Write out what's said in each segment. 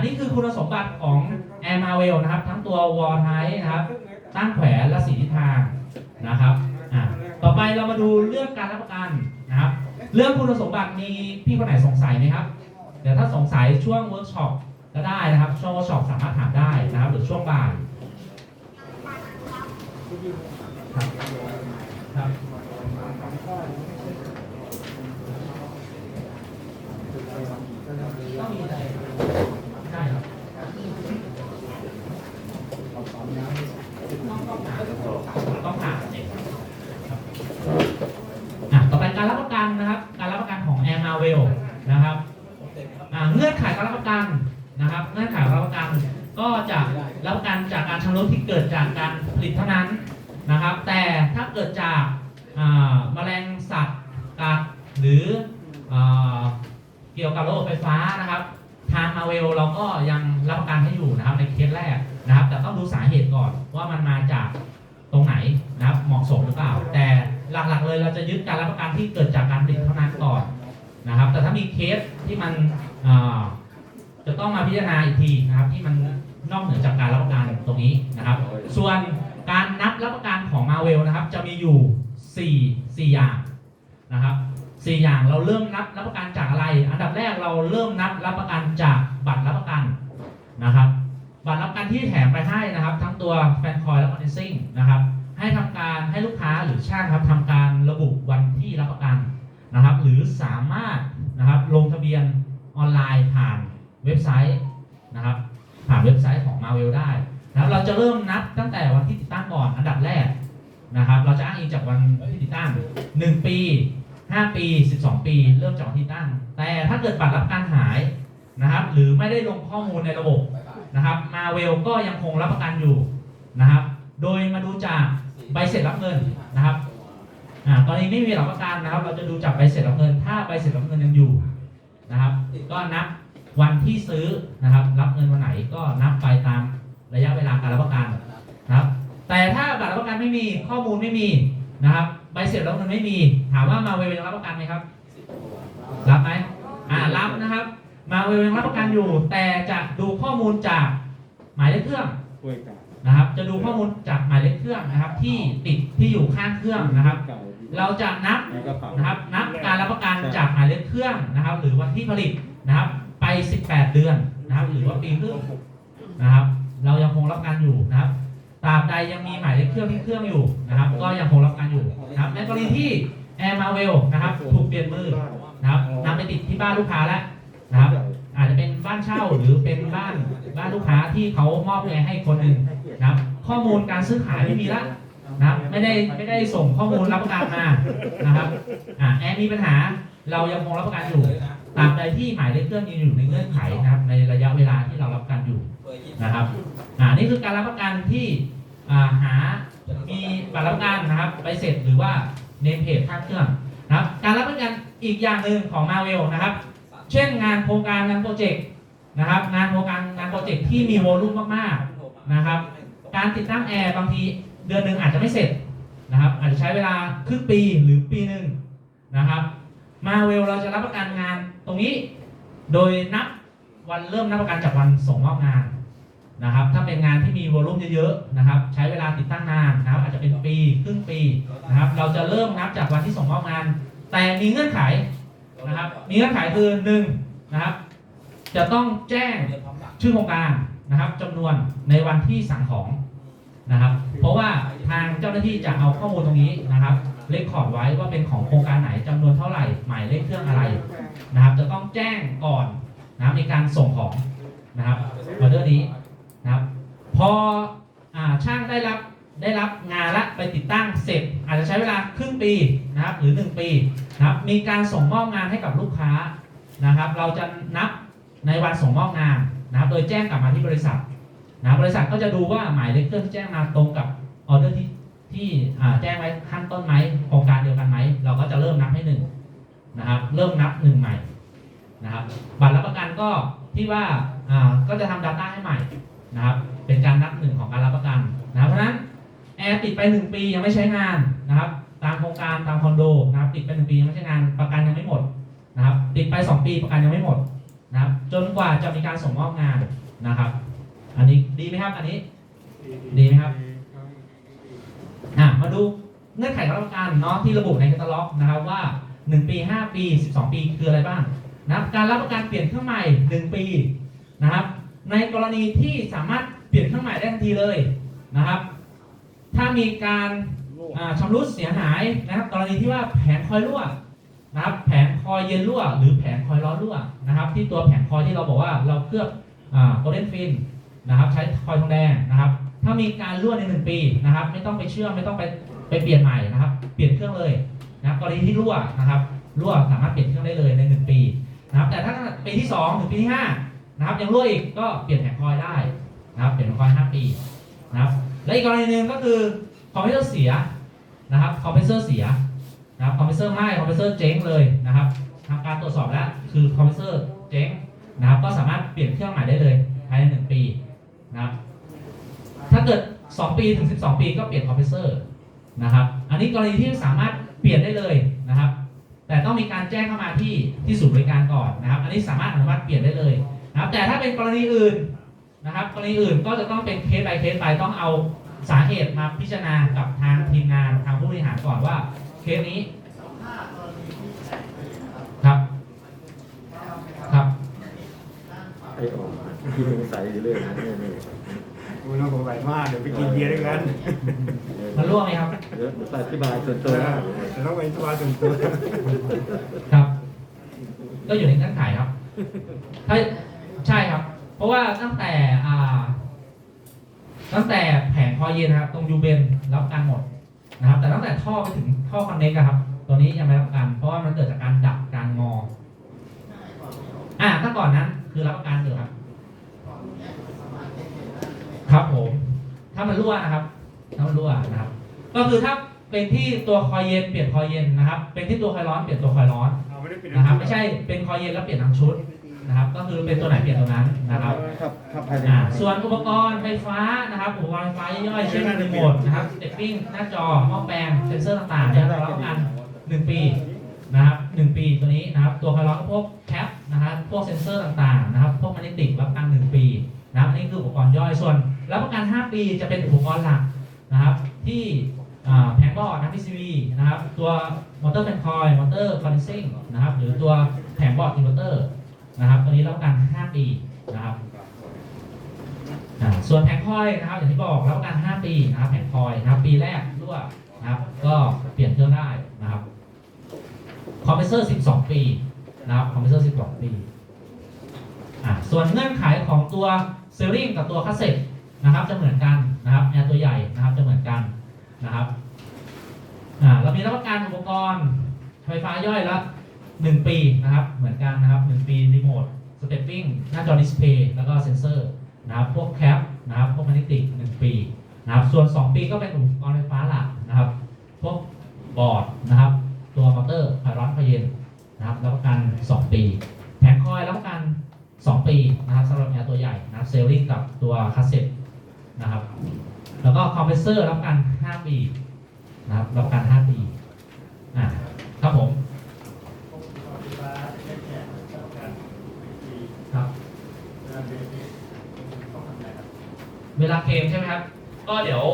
นนี้คือคุณสมบัติของ Air Marvel นะครับ ทั้งตัว Wall Type นะครับ ตั้งแขวนและสีทิศทางนะครับอะต่อไปเรามาดูเรื่องการรับประกันนะครับ เรื่องคุณสมบัติมีพี่คนไหนสงสัยไหมครับ เดี๋ยวถ้าสงสัยช่วงเวิร์กช็อปก็ได้นะครับ ช่วงเวิร์กช็อปสามารถถามได้นะครับ หรือช่วงบ่ายครับครับต้องมีอะไรได้ครับต้องต้องหาต้องหาเด็กครับอะต่อไปการรับประกันนะครับ การรับประกันของ Air Marvel นะครับ อ่าเงื่อนไขการรับประกันนะครับ เงื่อนไขการรับประกันก็จะรับประกันจากการชำรุดที่เกิดจากการผลิตเท่านั้นนะครับ แต่ถ้าเกิดจากอ่าแมลงสัตว์กัดหรืออ่า เกี่ยวกับระบบไฟฟ้านะครับทางมาเวลเราก็ยังรับประกันให้อยู่นะครับในเคสแรกนะครับ แต่ต้องดูสาเหตุก่อนว่ามันมาจากตรงไหนนะครับเหมาะสมหรือเปล่า แต่หลักๆเลยเราจะยึดการรับประกันที่เกิดจากการผลิตเท่านั้นก่อนนะครับ แต่ถ้ามีเคสที่มันจะต้องมาพิจารณาอีกทีนะครับ ที่มันนอกเหนือจากการรับประกันตรงนี้นะครับ ส่วนการนับรับประกันของมาเวลนะครับ จะมีอยู่ 4 4 อย่างนะครับ 4อย่างเราเริ่มนับรับประกันจากอะไร อันดับแรกเราเริ่มนับรับประกันจากบัตรรับประกันนะครับ บัตรรับประกันที่แถมไปให้นะครับ ทั้งตัวแฟนคอยและคอนเนซิ่งนะครับ ให้ทำการให้ลูกค้าหรือช่างครับทำการระบุวันที่รับประกันนะครับ หรือสามารถนะครับลงทะเบียนออนไลน์ผ่านเว็บไซต์นะครับ ผ่านเว็บไซต์ของ Marvel ได้นะครับเราจะเริ่มนับตั้งแต่วันที่ติดตั้งก่อนอันดับแรกนะครับ เราจะอ้างอิงจากวันที่ติดตั้ง1ปี 5 ปี 12 ปี เริ่มจากวันที่ตั้ง แต่ถ้าเกิดบัตรรับการหายนะครับ หรือไม่ได้ลงข้อมูลในระบบนะครับ Marvel ก็ยังคงรับประกันอยู่นะครับ โดยมาดูจากใบเสร็จรับเงินนะครับอ่าตอนนี้ไม่มีหลักประกันนะครับ เราจะดูจากใบเสร็จรับเงิน ถ้าใบเสร็จรับเงินยังอยู่นะครับ ก็นับวันที่ซื้อนะครับ รับเงินวันไหนก็นับไปตามระยะเวลาการรับประกันนะครับ แต่ถ้าบัตรรับประกันไม่มีข้อมูลไม่มีนะครับ ใบเสร็จรับเงินไม่มี ถามว่ามาเวลยังรับประกันไหมครับรับไหมอ่ารับนะครับ มาเวลยังรับประกันอยู่ แต่จะดูข้อมูลจากหมายเลขเครื่องนะครับ จะดูข้อมูลจากหมายเลขเครื่องนะครับ ที่ติดที่อยู่ข้างเครื่องนะครับ เราจะนับนะครับนับการรับประกันจากหมายเลขเครื่องนะครับ หรือวันที่ผลิตนะครับ ไป 18 เดือนนะครับ หรือว่าปีครึ่งนะครับ เรายังคงรับประกันอยู่นะครับตราบใดยังมีหมายเลขเครื่องที่เครื่องอยู่นะครับ ก็ยังคงรับประกันอยู่ นะครับในกรณีที่ Air Marvel นะครับถูกเปลี่ยนมือนะครับนำไปติดที่บ้านลูกค้าแล้วนะครับอาจจะเป็นบ้านเช่าหรือเป็นบ้านบ้านลูกค้าที่เขามอบแรงให้คนหนึ่งนะครับข้อมูลการซื้อขายไม่มีละนะครับไม่ได้ไม่ได้ส่งข้อมูลรับประกันมานะครับอ่าแอร์มีปัญหาเรายังคงรับประกันอยู่ตราบใดที่หมายเลขเครื่องยังอยู่ในเงื่อนไขนะครับในระยะเวลาที่เรารับประกันอยู่นะครับอ่านี่คือการรับประกันที่อ่าหามีบัตรรับประกันนะครับใบเสร็จหรือว่า เนมเพจข้างเครื่องนะครับการรับประกันอีกอย่างหนึ่งของมาเวลนะครับ เช่นงานโครงการงานโปรเจกต์นะครับ งานโครงการงานโปรเจกต์ที่มีโวลุ่มมากๆนะครับ การติดตั้งแอร์บางทีเดือนหนึ่งอาจจะไม่เสร็จนะครับ อาจจะใช้เวลาครึ่งปีหรือปีหนึ่งนะครับมาเวลเราจะรับประกันงานตรงนี้ โดยนับวันเริ่มนับประกันจากวันส่งมอบงานนะครับ ถ้าเป็นงานที่มีโวลุ่มเยอะๆนะครับ ใช้เวลาติดตั้งนานนะครับ ครึ่งปีนะครับ เราจะเริ่มนับจากวันที่ส่งมอบงาน แต่มีเงื่อนไขนะครับ มีเงื่อนไขคือหนึ่งนะครับ จะต้องแจ้งชื่อโครงการนะครับจำนวนในวันที่สั่งของนะครับ เพราะว่าทางเจ้าหน้าที่จะเอาข้อมูลตรงนี้นะครับเลขคอร์ดไว้ว่าเป็นของโครงการไหนจำนวนเท่าไหร่หมายเลขเครื่องอะไรนะครับ จะต้องแจ้งก่อนนะในการส่งของนะครับออเดอร์นี้นะครับ พออช่างได้รับ ได้รับงานละไปติดตั้งเสร็จ อาจจะใช้เวลาครึ่งปีนะครับหรือ 1 ปีนะครับมีการส่งมอบงานให้กับลูกค้านะครับ เราจะนับในวันส่งมอบงานนะครับ โดยแจ้งกลับมาที่บริษัทนะรบบริษัทก็จะดูว่าหมายเลขเครื่องที่แจ้งมาตรงกับออเดอร์ที่ที่อ่าแจ้งไว้ขั้นต้นไหมโครงการเดียวกันไหมเราก็จะเริ่มนับให้หนึ่งนะครับเริ่มนับหนึ่งใหม่นะครับบัตรรับประกันก็ที่ว่าอ่าก็จะทำ Data ให้ใหม่นะครับเป็นการนับหนึ่งของการรับประกัน แอร์ติดไปหนึ่งปียังไม่ใช้งานนะครับ ตามโครงการตามคอนโดนะครับติดไปหนึ่งปียังไม่ใช้งานประกันยังไม่หมดนะครับติดไปสองปีประกันยังไม่หมดนะครับจนกว่าจะมีการส่งมอบงานนะครับ อันนี้ดีไหมครับอันนี้ดีไหมครับอะมาดูเงื่อนไขการรับประกันเนาะที่ระบุในแคตตาล็อกนะครับว่า 1 ปี 5 ปี 12 ปีคืออะไรบ้างนะครับการรับประกันเปลี่ยนเครื่องใหม่ 1 ปีนะครับ ในกรณีที่สามารถเปลี่ยนเครื่องใหม่ได้ทันทีเลยนะครับ ถ้ามีการอ่าชำรุดเสียหายนะครับ กรณีที่ว่าแผงคอยรั่วนะครับ แผงคอยเย็นรั่ว หรือแผงคอยร้อนรั่วนะครับ ที่ตัวแผงคอยที่เราบอกว่าเราเคลือบโกลเด้นฟินนะครับ ใช้คอยทองแดงนะครับ ถ้ามีการรั่วในหนึ่งปีนะครับ ไม่ต้องไปเชื่อมไม่ต้องไปไปเปลี่ยนใหม่นะครับ เปลี่ยนเครื่องเลยนะครับกรณีที่รั่วนะครับรั่วสามารถเปลี่ยนเครื่องได้เลยในหนึ่งปีนะครับ แต่ถ้าปีที่สองถึงปีที่ห้านะครับยังรั่วอีกก็เปลี่ยนแผงคอยได้นะครับ เปลี่ยนแผงคอยห้าปีนะครับ และอีกกรณีหนึ่งก็คือคอมพิวเตอร์เสียนะครับคอมพิวเตอร์เสียนะครับคอมพิวเตอร์ไหม้คอมพิวเตอร์เจ๊งเลยนะครับทำการตรวจสอบแล้วคือคอมพิวเตอร์เจ๊งนะครับก็สามารถเปลี่ยนเครื่องใหม่ได้เลยภายในหนึ่งปีนะครับถ้าเกิด 2 ปีถึง 12 ปีก็เปลี่ยนคอมเพรสเซอร์นะครับอันนี้กรณีที่สามารถเปลี่ยนได้เลยนะครับ แต่ต้องมีการแจ้งเข้ามาที่ที่ศูนย์บริการก่อนนะครับ อันนี้สามารถอนุมัติเปลี่ยนได้เลยนะครับแต่ถ้าเป็นกรณีอื่น นะครับกรณีอื่นก็จะต้องเป็นเคส by เคสไปต้องเอาสาเหตุมาพิจารณากับทางทีมงานทางผู้บริหารก่อนว่าเคสนี้ครับครับไอ้ออกที่สงสัยอยู่เรื่อยนะเนี่ยเนี่ยโอ้ยน้องสงสัยมากเดี๋ยวไปกินเบียร์ด้วยกันมันรั่วไหมครับเดี๋ยวเดี๋ยวอธิบายส่วนเอตัวอแต่ต้องไปสบายส่วนตัวครับ ก็อยู่ในเงื่อนไขครับถ้าใช่ครับ เพราะว่าตั้งแต่อ่า ตั้งแต่แผงคอยเย็นนะครับ ตรงยูเบนรับกันหมดนะครับ แต่ตั้งแต่ท่อไปถึงท่อคอนเนคครับ ตัวนี้ยังไม่รับประกัน เพราะว่ามันเกิดจากการดับการงอ อ่าถ้าก่อนนั้นคือรับประกันอยู่ครับ ครับผม ถ้ามันรั่วนะครับ ถ้ามันรั่วนะครับ ก็คือถ้าเป็นที่ตัวคอยเย็นเปลี่ยนคอยเย็นนะครับ เป็นที่ตัวคอยร้อนเปลี่ยนตัวคอยร้อนนะครับ ไม่ใช่เป็นคอยเย็นแล้วเปลี่ยนทั้งชุด นะครับ ก็คือเป็นตัวไหนเปลี่ยนตัวนั้นนะครับ ครับครับภายในอ่าส่วนอุปกรณ์ไฟฟ้านะครับอุปกรณ์ไฟฟ้าย่อยๆเช่นรีโมทนะครับสเตปปิ้งหน้าจอหม้อแปลงเซนเซอร์ต่างๆเนี่ยเรารับประกัน1 ปีนะครับ1ปีตัวนี้นะครับ ตัวคาร์ลอนพวกแคปนะครับพวกเซนเซอร์ต่างๆนะครับ พวกมันติกรับประกัน1ปีนะครับนี่คืออุปกรณ์ย่อยส่วนรับประกัน 5 ปีจะเป็นอุปกรณ์หลักนะครับ ที่อ่าแผงบอร์ดนะ PCB นะครับ ตัวมอเตอร์แฟนคอยมอเตอร์คอนเดนซิ่งนะครับ หรือตัวแผงบอร์ดอินเวอร์เตอร์ นะครับตัวนี้รับกัน5ปีนะครับส่วนแผงคอยนะครับอย่างที่บอกรับประกัน5ปีนะครับแผงคอยนะครับปีแรกรั่วนะครับก็เปลี่ยนเครื่องได้นะครับคอมเพรสเซอร์ 12 ปีนะครับคอมเพรสเซอร์ 12 ปีอ่าส่วนเงื่อนไขของตัวเซลลิงกับตัวคัสเซ็ตนะครับจะเหมือนกันนะครับแอร์ตัวใหญ่นะครับจะเหมือนกันนะครับอ่าเรามีรับประกันอุปกรณ์ไฟฟ้าย่อยละ 1 ปีนะครับ เหมือนกันนะครับ 1 ปีรีโมทสเตปปิ้งหน้าจอดิสเพย์แล้วก็เซนเซอร์นะครับพวกแคปนะครับพวกแมกเนติกหนึ่งปีนะครับส่วน 2 ปีก็เป็นอุปกรณ์ไฟฟ้าหลักนะครับ พวกบอร์ดนะครับ ตัวมอเตอร์ไฟร้อนไฟเย็นนะครับรับประกัน 2 ปี แผงคอยรับประกัน 2 ปีนะครับสำหรับแอร์ตัวใหญ่นะครับเซลลิงกับตัวคัสเซ็ตนะครับแล้วก็คอมเพรสเซอร์รับประกัน 5 ปีนะครับรับประกัน 5 ปีอ่าครับผมครับ เวลาเคลมใช่ไหมครับ ก็เดี๋ยว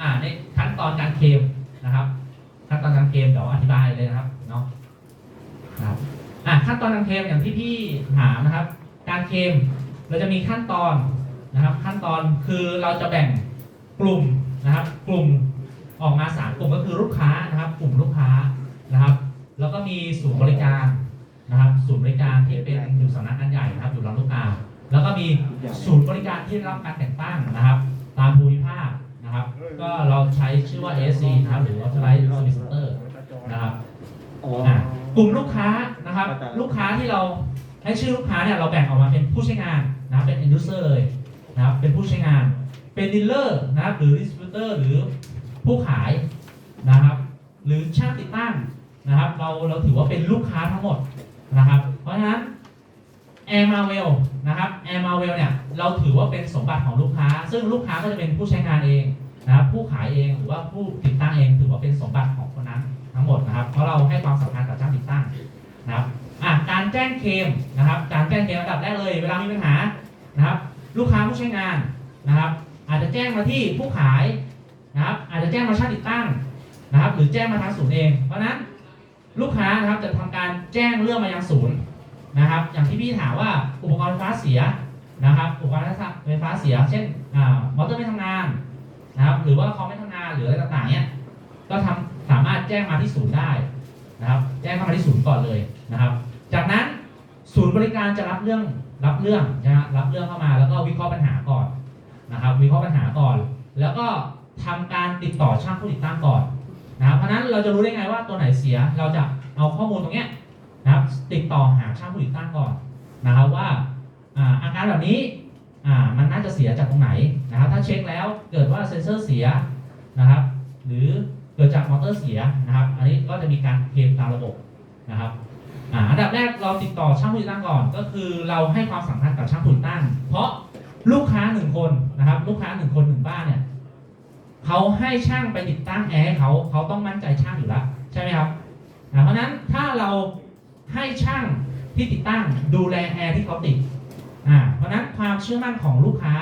อ่าในขั้นตอนการเคลมนะครับ ขั้นตอนการเคลมเดี๋ยวอธิบายเลยนะครับเนาะครับอ่าขั้นตอนการเคลมอย่างที่พี่ถามนะครับ การเคลมเราจะมีขั้นตอนนะครับ ขั้นตอนคือเราจะแบ่งกลุ่มนะครับ กลุ่มออกมาสามกลุ่มก็คือลูกค้านะครับ กลุ่มลูกค้านะครับ แล้วก็มีศูนย์บริการนะครับ ศูนย์บริการที่เป็นอยู่สำนักงานใหญ่นะครับ อยู่ลำลูกกา แล้วก็มีศูนย์บริการที่รับการแต่งตั้งนะครับ ตามภูมิภาคนะครับ ก็เราใช้ชื่อว่า SC นะครับหรือ Authorized Service Center นะครับอ๋ออะกลุ่มลูกค้านะครับ ลูกค้าที่เราให้ชื่อลูกค้าเนี่ยเราแบ่งออกมาเป็นผู้ใช้งานนะเป็น end user เลยนะครับเป็นผู้ใช้งาน เป็น dealer นะครับหรือ distributor หรือผู้ขายนะครับ หรือช่างติดตั้งนะครับ เราเราถือว่าเป็นลูกค้าทั้งหมดนะครับ เพราะฉะนั้น Air Marvel นะครับ Air Marvel เนี่ยเราถือว่าเป็นสมบัติของลูกค้า ซึ่งลูกค้าก็จะเป็นผู้ใช้งานเองนะครับผู้ขายเองหรือว่าผู้ติดตั้งเองถือว่าเป็นสมบัติของคนนั้นทั้งหมดนะครับ เพราะเราให้ความสำคัญกับช่าติดตั้งนะครับการแจ้งเคลมนะครับ การแจ้งเคลมอันดับแรกเลย เวลามีปัญหานะครับ ลูกค้าผู้ใช้งานนะครับ อาจจะแจ้งมาที่ผู้ขายนะครับ อาจจะแจ้งมาช่างติดตั้งนะครับ หรือแจ้งมาทางศูนย์เอง เพราะนั้นลูกค้านะครับจะทำการแจ้งเรื่องมายังศูนย์ นะครับ อย่างที่พี่ถามว่าอุปกรณ์ไฟฟ้าเสียนะครับ อุปกรณ์ไฟฟ้าเสีย เช่นมอเตอร์ไม่ทำงานนะครับ หรือว่าคอมไม่ทำงานหรืออะไรต่างๆเนี่ยก็ทำสามารถแจ้งมาที่ศูนย์ได้นะครับ แจ้งเข้ามาที่ศูนย์ก่อนเลยนะครับ จากนั้นศูนย์บริการจะรับเรื่องรับเรื่องนะรับเรื่องเข้ามาแล้วก็วิเคราะห์ปัญหาก่อนนะครับ วิเคราะห์ปัญหาก่อน แล้วก็ทำการติดต่อช่างผู้ติดตั้งก่อนนะครับเพราะนั้นเราจะรู้ได้ไงว่าตัวไหนเสียเราจะเอาข้อมูลตรงเนี้ย นะครับติดต่อหาช่างผู้ติดตั้งก่อนนะครับว่าอาการแบบนี้มันน่าจะเสียจากตรงไหนนะครับ ถ้าเช็คแล้วเกิดว่าเซ็นเซอร์เสียนะครับ หรือเกิดจากมอเตอร์เสียนะครับ อันนี้ก็จะมีการเคลมตามระบบนะครับอันดับแรกเราติดต่อช่างผู้ติดตั้งก่อน ก็คือเราให้ความสำคัญกับช่างผู้ติดตั้ง เพราะลูกค้าหนึ่งคนนะครับ ลูกค้าหนึ่งคนหนึ่งบ้านเนี่ยเขาให้ช่างไปติดตั้งแอร์ให้เขาเขาต้องมั่นใจช่างอยู่แล้วใช่ไหมครับเพราะนั้นถ้าเรา ให้ช่างที่ติดตั้งดูแลแอร์ที่เขาติดอ่าเพราะนั้นความเชื่อมั่นของลูกค้า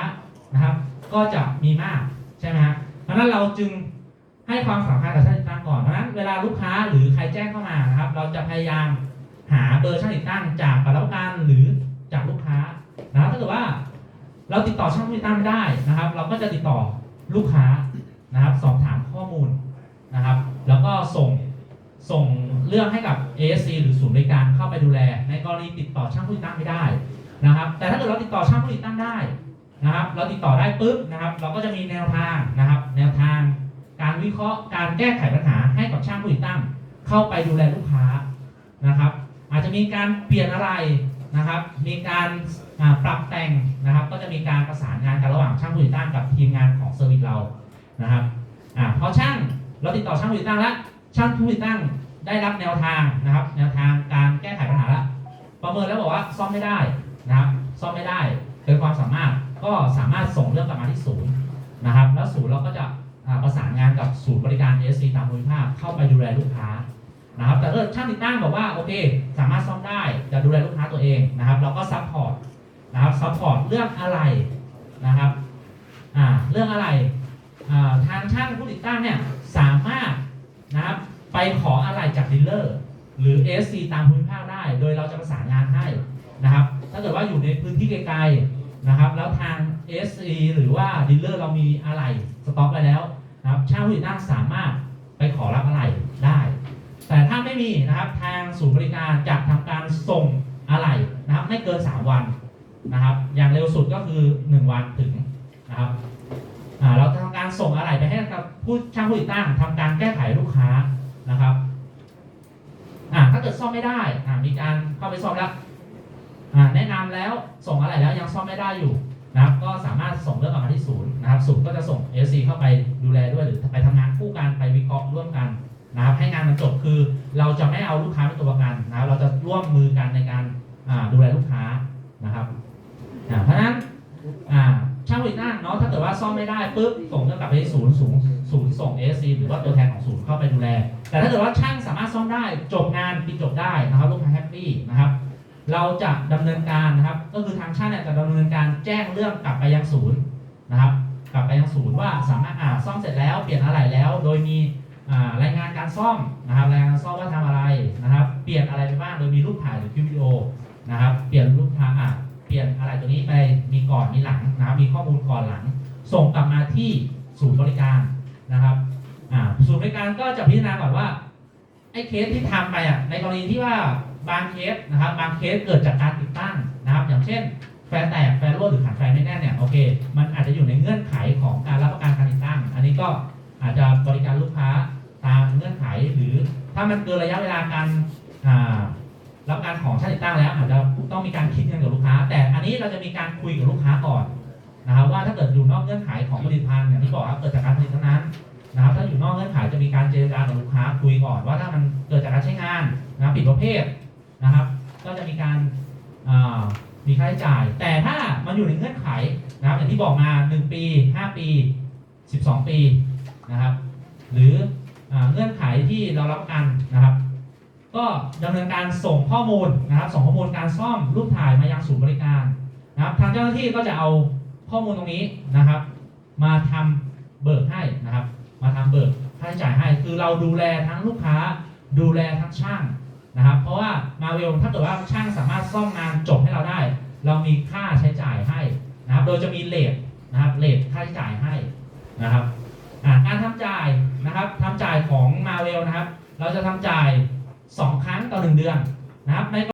นะครับ ก็จะมีมากใช่ไหมฮะเพราะนั้นเราจึงให้ความสำคัญกับช่างติดตั้งก่อนเพราะนั้นเวลาลูกค้าหรือใครแจ้งเข้ามานะครับ เราจะพยายามหาเบอร์ช่างติดตั้งจากผู้รับประกันหรือจากลูกค้านะครับถ้าเกิดว่า เราติดต่อช่างติดตั้งไม่ได้นะครับ เราก็จะติดต่อลูกค้านะครับสอบถามข้อมูลนะครับ แล้วก็ส่งส่ง เรื่องให้กับ ASC หรือศูนย์บริการเข้าไปดูแล ในกรณีติดต่อช่างผู้ติดตั้งไม่ได้นะครับ แต่ถ้าเกิดเราติดต่อช่างผู้ติดตั้งได้นะครับ เราติดต่อได้ปุ๊บนะครับ เราก็จะมีแนวทางนะครับ แนวทาง การวิเคราะห์การแก้ไขปัญหาให้กับช่างผู้ติดตั้ง เข้าไปดูแลลูกค้านะครับ อาจจะมีการเปลี่ยนอะไรนะครับ มีการปรับแต่งนะครับ ก็จะมีการประสานงานกันระหว่างช่างผู้ติดตั้งกับทีมงานของเซอร์วิสเรานะครับอพอช่างเราติดต่อช่างผู้ติดตั้งแล้วช่างผู้ติดตั้ง ได้รับแนวทางนะครับ แนวทางการแก้ไขปัญหาล้วประเมินแล้วบอกว่าซ่อมไม่ได้นะครับซ่อมไม่ได้เกินความสามารถก็สามารถส่งเรื่องกลับมาที่ศูนย์นะครับ แล้วศูนย์เราก็จะประสานงานกับศูนย์บริการ SC ตามภูมิภาคเข้าไปดูแลลูกค้านะครับแต่ถ้าเกิดช่างติดตั้งบอกว่าโอเค สามารถซ่อมได้จะดูแลลูกค้าตัวเองนะครับ เราก็ซัพพอร์ตนะครับซัพพอร์ตเรื่องอะไรนะครับอ่าเรื่องอะไรอ่าทางช่างผู้ติดตั้งเนี่ยสามารถนะครับ ไปขออะไรจากดีลเลอร์หรือ SC ตามภูมิภาคได้ โดยเราจะประสานงานให้นะครับ ถ้าเกิดว่าอยู่ในพื้นที่ไกลๆนะครับ แล้วทาง SC หรือว่าดีลเลอร์เรามีอะไรสต็อกไปแล้วนะครับช่างผู้ติดตั้งสามารถไปขอรับอะไรได้ แต่ถ้าไม่มีนะครับทางศูนย์บริการจะทำการส่งอะไหล่นะครับ ไม่เกิน 3 วันนะครับ อย่างเร็วสุดก็คือ 1 วันถึงนะครับเราจะทำการส่งอะไหล่ไปให้กับผู้ช่างผู้ติดตั้งทำการแก้ไขลูกค้า นะครับอ่าถ้าเกิดซ่อมไม่ได้อ่ามีการเข้าไปซ่อมแล้วอ่าแนะนำแล้วส่งอะไหล่แล้วยังซ่อมไม่ได้อยู่นะครับ ก็สามารถส่งเรื่องกลับมาที่ศูนย์นะครับศูนย์ก็จะส่ง SC เข้าไปดูแลด้วยหรือไปทำงานคู่กันไปวิเคราะห์ร่วมกันนะครับ ให้งานมันจบคือเราจะไม่เอาลูกค้าเป็นตัวประกันนะครับ เราจะร่วมมือกันในการดูแลลูกค้านะครับเพราะฉะนั้น ช่างบริการเนาะถ้าเกิดว่าซ่อมไม่ได้ปุ๊บส่งเรื่องกลับไปที่ศูนย์ศูนย์ศูนย์ส่ง ASC หรือว่าตัวแทนของศูนย์เข้าไปดูแล แต่ถ้าเกิดว่าช่างสามารถซ่อมได้จบงานปิดจบได้นะครับลูกค้าแฮปปี้นะครับเราจะดำเนินการนะครับ ก็คือทางช่างเนี่ยจะดำเนินการแจ้งเรื่องกลับไปยังศูนย์นะครับ กลับไปยังศูนย์ว่าสามารถอ่าซ่อมเสร็จแล้วเปลี่ยนอะไรแล้ว โดยมีรายงานการซ่อมนะครับรายงานซ่อมว่าทำอะไรนะครับ เปลี่ยนอะไรไปบ้างโดยมีรูปถ่ายหรือคลิปวิดีโอนะครับ เปลี่ยนรูปถ่ายเปลี่ยนอะไรตัวนี้ไป ก่อนมีหลังนะมีข้อมูลก่อนหลัง ส่งกลับมาที่ศูนย์บริการนะครับศูนย์บริการก็จะพิจารณาก่อนว่าไอ้เคสที่ทำไปอะในกรณีที่ว่าบางเคสนะครับ บางเคสเกิดจากการติดตั้งนะครับ อย่างเช่น แฟนแตกแฟนรั่วหรือขันไฟไม่แน่เนี่ยโอเค มันอาจจะอยู่ในเงื่อนไขของการรับประกันการติดตั้ง อันนี้ก็อาจจะบริการลูกค้าตามเงื่อนไขหรือถ้ามันเกินระยะเวลาการรับการของช่างติดตั้งแล้วอาจจะต้องมีการคิดเงินกับลูกค้า แต่ เราจะมีการคุยกับลูกค้าก่อนนะครับว่าถ้าเกิดอยู่นอกเงื่อนไขของผลิตภัณฑ์อย่างที่บอกครับเกิดจากการผลิตเท่านั้นนะครับถ้าอยู่นอกเงื่อนไขจะมีการเจรจากับลูกค้าคุยก่อนว่าถ้ามันเกิดจากการใช้งานนะผิดประเภทนะครับ ก็จะมีการมีค่าใช้จ่าย แต่ถ้ามันอยู่ในเงื่อนไขนะครับอย่างที่บอกมา 1 ปี 5 ปี 12 ปีนะครับ หรืออเงื่อนไขที่เรารับกันนะครับ ก็ดำเนินการส่งข้อมูลนะครับ ส่งข้อมูลการซ่อมรูปถ่ายมายังศูนย์บริการ นะครับทางเจ้าหน้าที่ก็จะเอาข้อมูลตรงนี้นะครับ มาทำเบิกให้นะครับ มาทำเบิกค่าใช้จ่ายให้คือเราดูแลทั้งลูกค้า ดูแลทั้งช่างนะครับ เพราะว่ามาเวลถ้าเกิดว่าช่างสามารถซ่อมงานจบให้เราได้ เรามีค่าใช้จ่ายให้นะครับ โดยจะมีเลทนะครับเลทค่าใช้จ่ายให้นะครับการทำจ่ายนะครับทำจ่ายของมาเวลนะครับ เราจะทำจ่าย 2 ครั้งต่อ 1 เดือนนะครับใน